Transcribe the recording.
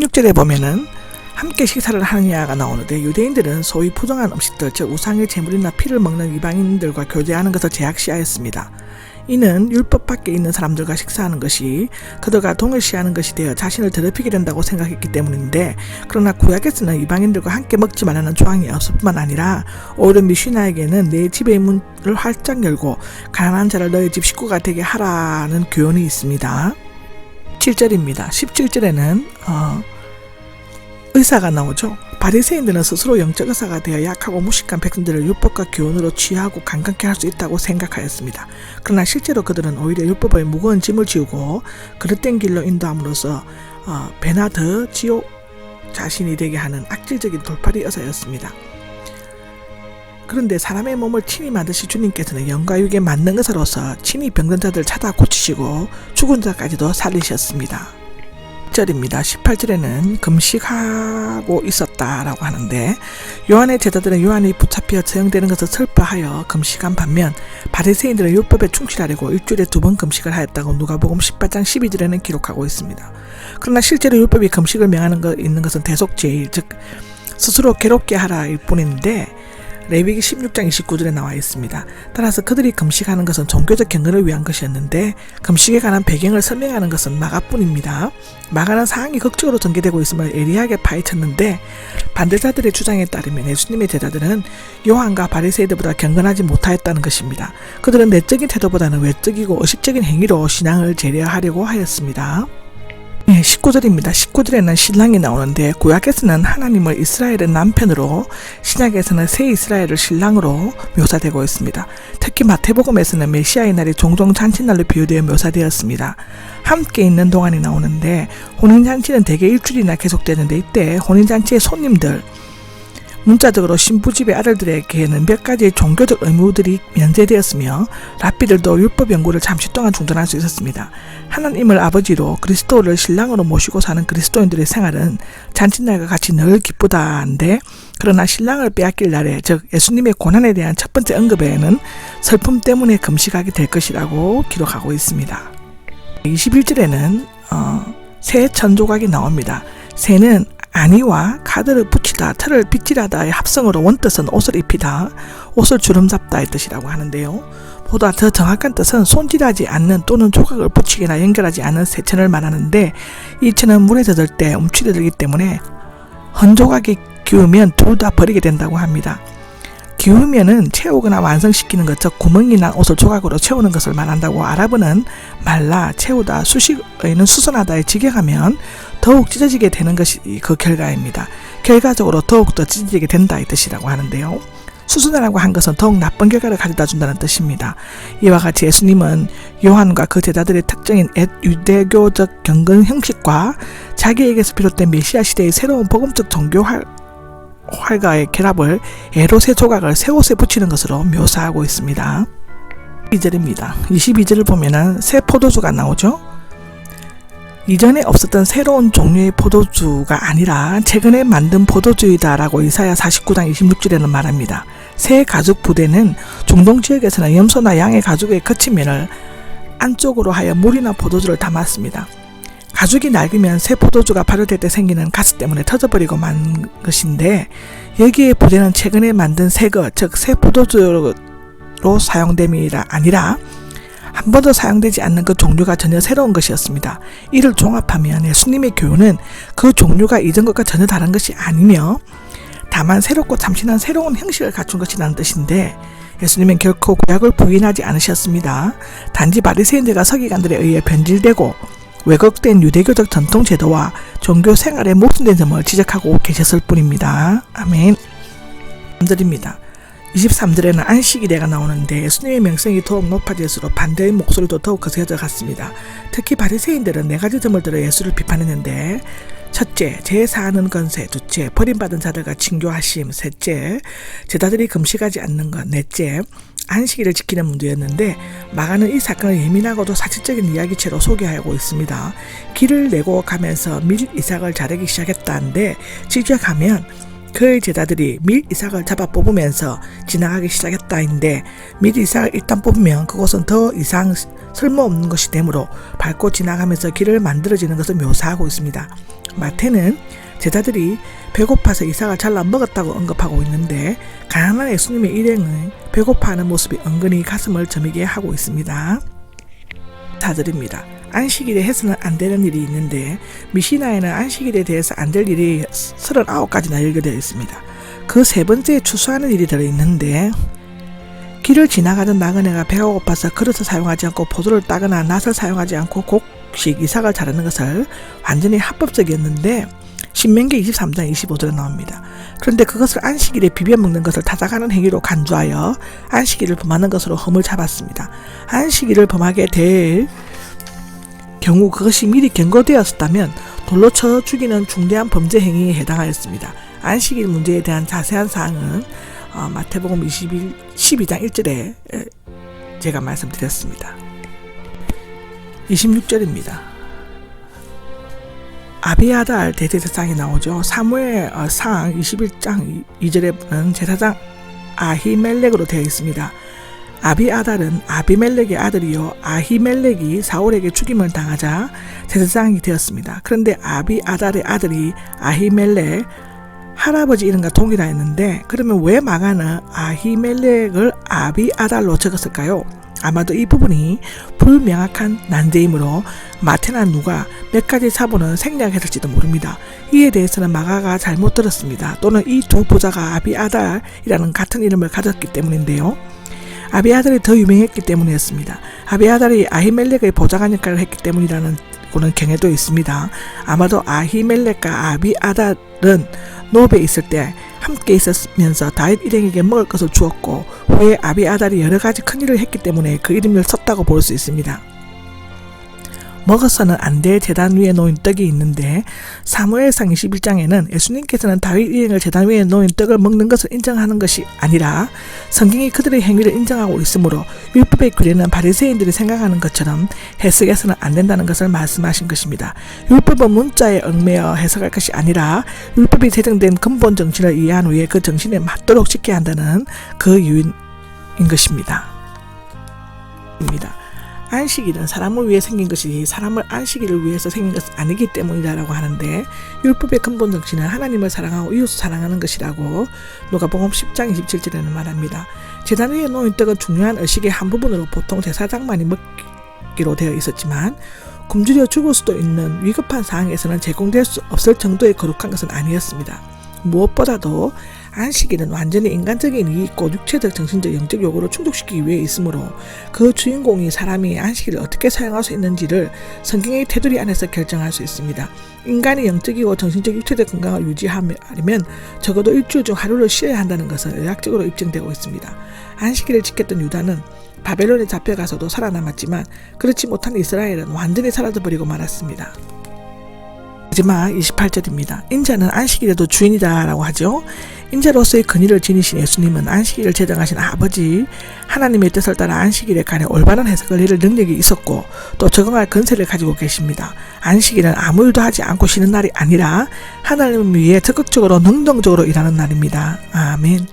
16절에 보면은 함께 식사를 하느냐가 나오는데 유대인들은 소위 포장한 음식들 즉 우상의 제물이나 피를 먹는 이방인들과 교제하는 것을 제약시하였습니다. 이는 율법 밖에 있는 사람들과 식사하는 것이 그들과 동일시하는 것이 되어 자신을 더럽히게 된다고 생각했기 때문인데 그러나 구약에서는 이방인들과 함께 먹지 말라는 조항이 없을 뿐만 아니라 오히려 미슈나에게는 내 집의 문을 활짝 열고 가난한 자를 너희 집 식구가 되게 하라는 교훈이 있습니다. 7절입니다. 17절에는 어, 의사가 나오죠. 바리새인들은 스스로 영적 의사가 되어 약하고 무식한 백성들을 율법과 교훈으로 취하고 강간케 할 수 있다고 생각하였습니다. 그러나 실제로 그들은 오히려 율법의 무거운 짐을 지우고 그릇된 길로 인도함으로써 어, 더 지옥 자신이 되게 하는 악질적인 돌팔이 의사였습니다. 그런데 사람의 몸을 친히 만드신 주님께서는 영과 육에 맞는 의사로서 친히 병든 자들 찾아 고 치시고 죽은 자까지도 살리셨습니다. 18절입니다. 18절에는 금식하고 있었다라고 하는데 요한의 제자들은 요한이 붙잡혀 저형되는 것을 슬퍼하여 금식한 반면 바리새인들은 율법에 충실하려고 일주일에 두 번 금식을 하였다고 누가복음 18장 12절에는 기록하고 있습니다. 그러나 실제로 율법이 금식을 명하는 것 있는 것은 대속죄일 즉 스스로 괴롭게 하라일 뿐인데 레위기 16장 29절에 나와 있습니다. 따라서 그들이 금식하는 것은 종교적 경건을 위한 것이었는데 금식에 관한 배경을 설명하는 것은 마가뿐입니다. 마가는 상황이 극적으로 전개되고 있음을 예리하게 파헤쳤는데 반대자들의 주장에 따르면 예수님의 제자들은 요한과 바리새이들보다 경건하지 못하였다는 것입니다. 그들은 내적인 태도보다는 외적이고 의식적인 행위로 신앙을 재래하려고 하였습니다. 네, 19절입니다. 19절에는 신랑이 나오는데 구약에서는 하나님을 이스라엘의 남편으로 신약에서는 새 이스라엘을 신랑으로 묘사되고 있습니다. 특히 마태복음에서는 메시아의 날이 종종 잔치날로 비유되어 묘사되었습니다. 함께 있는 동안이 나오는데 혼인잔치는 대개 일주일이나 계속되는데 이때 혼인잔치의 손님들 문자적으로 신부집의 아들들에게는 몇 가지의 종교적 의무들이 면제되었으며 랍비들도 율법 연구를 잠시 동안 중단할 수 있었습니다. 하나님을 아버지로 그리스도를 신랑으로 모시고 사는 그리스도인들의 생활은 잔칫날과 같이 늘 기쁘다는데 그러나 신랑을 빼앗길 날에 즉 예수님의 고난에 대한 첫 번째 언급에는 슬픔 때문에 금식하게 될 것이라고 기록하고 있습니다. 21절에는 어, 새 천조각이 나옵니다. 새는 아니와 카드를 붙이 다, 틀을 빗질하다의 합성으로 원뜻은 옷을 입히다, 옷을 주름 잡다의 뜻이라고 하는데요. 보다 더 정확한 뜻은 손질하지 않는 또는 조각을 붙이거나 연결하지 않은 새천을 말하는데 이 천은 물에 젖을 때 움츠려들기 때문에 헌조각이 기우면 둘 다 버리게 된다고 합니다. 기우면은 채우거나 완성시키는 것, 즉 구멍이 난 옷을 조각으로 채우는 것을 말한다고 아랍어는 말라, 채우다, 수식어에는 수선하다에 직역하면 더욱 찢어지게 되는 것이 그 결과입니다. 결과적으로 더욱더 찢어지게 된다 이 뜻이라고 하는데요. 수순하라고 한 것은 더욱 나쁜 결과를 가져다 준다는 뜻입니다. 이와 같이 예수님은 요한과 그 제자들의 특징인 엣 유대교적 경건 형식과 자기에게서 비롯된 메시아 시대의 새로운 복음적 종교 활, 활과의 결합을 에롯의 조각을 새 옷에 붙이는 것으로 묘사하고 있습니다. 22절입니다. 22절을 보면은 새 포도주가 나오죠. 이전에 없었던 새로운 종류의 포도주가 아니라 최근에 만든 포도주이다라고 이사야 49장 26절에는 말합니다. 새 가죽 부대는 중동 지역에서는 염소나 양의 가죽의 거친 면을 안쪽으로 하여 물이나 포도주를 담았습니다. 가죽이 낡으면 새 포도주가 발효될 때 생기는 가스 때문에 터져버리고 만 것인데 여기에 부대는 최근에 만든 새것, 즉새 포도주로 사용됨이 아니라 한 번도 사용되지 않는 그 종류가 전혀 새로운 것이었습니다. 이를 종합하면 예수님의 교훈은 그 종류가 이전 것과 전혀 다른 것이 아니며 다만 새롭고 참신한 새로운 형식을 갖춘 것이라는 뜻인데 예수님은 결코 구약을 부인하지 않으셨습니다. 단지 바리새인들과 서기관들에 의해 변질되고 왜곡된 유대교적 전통 제도와 종교 생활에 모순된 점을 지적하고 계셨을 뿐입니다. 아멘. 3절입니다. 23절에는 안식일에가 나오는데 예수님의 명성이 더욱 높아질수록 반대의 목소리도 더욱 거세져 갔습니다. 특히 바리새인들은 네 가지 점을 들어 예수를 비판했는데 첫째, 제사하는 건세, 둘째, 버림받은 자들과 친교하심, 셋째, 제자들이 금식하지 않는 것, 넷째, 안식일을 지키는 문제였는데 마가는 이 사건을 예민하고도 사실적인 이야기체로 소개하고 있습니다. 길을 내고 가면서 밀 이삭을 자르기 시작했다는데 직접하면 그의 제자들이 밀 이삭을 잡아 뽑으면서 지나가기 시작했다인데 밀 이삭을 일단 뽑으면 그곳은 더 이상 쓸모없는 것이 되므로 밟고 지나가면서 길을 만들어지는 것을 묘사하고 있습니다. 마태는 제자들이 배고파서 이삭을 잘라 먹었다고 언급하고 있는데 가난한 예수님의 일행은 배고파하는 모습이 은근히 가슴을 저미게 하고 있습니다. 사절입니다. 안식일에 해서는 안 되는 일이 있는데 미시나에는 안식일에 대해서 안 될 일이 39가지나 열거되어 있습니다. 그 세 번째에 추수하는 일이 들어있는데 길을 지나가던 나그네가 배가 고파서 그릇을 사용하지 않고 포도를 따거나 낫을 사용하지 않고 곡식 이삭을 자르는 것을 완전히 합법적이었는데 신명기 23장 25절에 나옵니다. 그런데 그것을 안식일에 비벼 먹는 것을 타작하는 행위로 간주하여 안식일을 범하는 것으로 흠을 잡았습니다. 안식일을 범하게 될 경우 그것이 미리 경고되었다면 돌로 쳐 죽이는 중대한 범죄 행위에 해당하였습니다. 안식일 문제에 대한 자세한 사항은 어, 마태복음 21, 12장 1절에 에, 제가 말씀드렸습니다. 26절입니다. 아비아달 대제사장이 나오죠. 사무엘 어, 상 21장 2절에 보면 제사장 아히멜렉으로 되어 있습니다. 아비아달은 아비멜렉의 아들이요 아히멜렉이 사울에게 죽임을 당하자 제사장이 되었습니다. 그런데 아비아달의 아들이 아히멜렉 할아버지 이름과 동일하였는데 그러면 왜 마가는 아히멜렉을 아비아달로 적었을까요? 아마도 이 부분이 불명확한 난제이므로 마테나 누가 몇 가지 사본은 생략했을지도 모릅니다. 이에 대해서는 마가가 잘못 들었습니다. 또는 이 두 부자가 아비아달이라는 같은 이름을 가졌기 때문인데요. 아비아달이 더 유명했기 때문이었습니다. 아비아달이 아히멜렉의 보좌관 역할을 했기 때문이라는 고는 경에도 있습니다. 아마도 아히멜렉과 아비아달은 노베에 있을 때 함께 있었면서 다윗 일행에게 먹을 것을 주었고 후에 아비아달이 여러 가지 큰 일을 했기 때문에 그 이름을 썼다고 볼 수 있습니다. 먹어서는 안 될 재단 위에 놓인 떡이 있는데 사무엘상 21장에는 예수님께서는 다윗 일행을 재단 위에 놓인 떡을 먹는 것을 인정하는 것이 아니라 성경이 그들의 행위를 인정하고 있으므로 율법의 규례는 바리새인들이 생각하는 것처럼 해석해서는 안 된다는 것을 말씀하신 것입니다. 율법은 문자에 얽매여 해석할 것이 아니라 율법이 제정된 근본 정신을 이해한 후에 그 정신에 맞도록 지켜야 한다는 그 이유인 것입니다. 입니다. 안식일은 사람을 위해 생긴 것이 사람을 안식일을 위해서 생긴 것은 아니기 때문이다라고 하는데 율법의 근본 정신은 하나님을 사랑하고 이웃을 사랑하는 것이라고 누가복음 10장 27절에는 말합니다. 제단 위에 놓인 떡은 중요한 의식의 한 부분으로 보통 제사장만이 먹기로 되어 있었지만 굶주려 죽을 수도 있는 위급한 상황에서는 제공될 수 없을 정도의 거룩한 것은 아니었습니다. 무엇보다도 안식일은 완전히 인간적인 이익과 육체적, 정신적, 영적 요구를 충족시키기 위해 있으므로 그 주인공이 사람이 안식일을 어떻게 사용할 수 있는지를 성경의 테두리 안에서 결정할 수 있습니다. 인간이 영적이고 정신적, 육체적 건강을 유지하려면 적어도 일주일 중 하루를 쉬어야 한다는 것은 의학적으로 입증되고 있습니다. 안식일을 지켰던 유다는 바벨론에 잡혀가서도 살아남았지만 그렇지 못한 이스라엘은 완전히 사라져버리고 말았습니다. 마지막 28절입니다. 인자는 안식일에도 주인이다라고 하죠. 인자로서의 근위를 지니신 예수님은 안식일을 제정하신 아버지 하나님의 뜻을 따라 안식일에 관해 올바른 해석을 내릴 능력이 있었고 또 적응할 근세를 가지고 계십니다. 안식일은 아무 일도 하지 않고 쉬는 날이 아니라 하나님을 위해 적극적으로 능동적으로 일하는 날입니다. 아멘.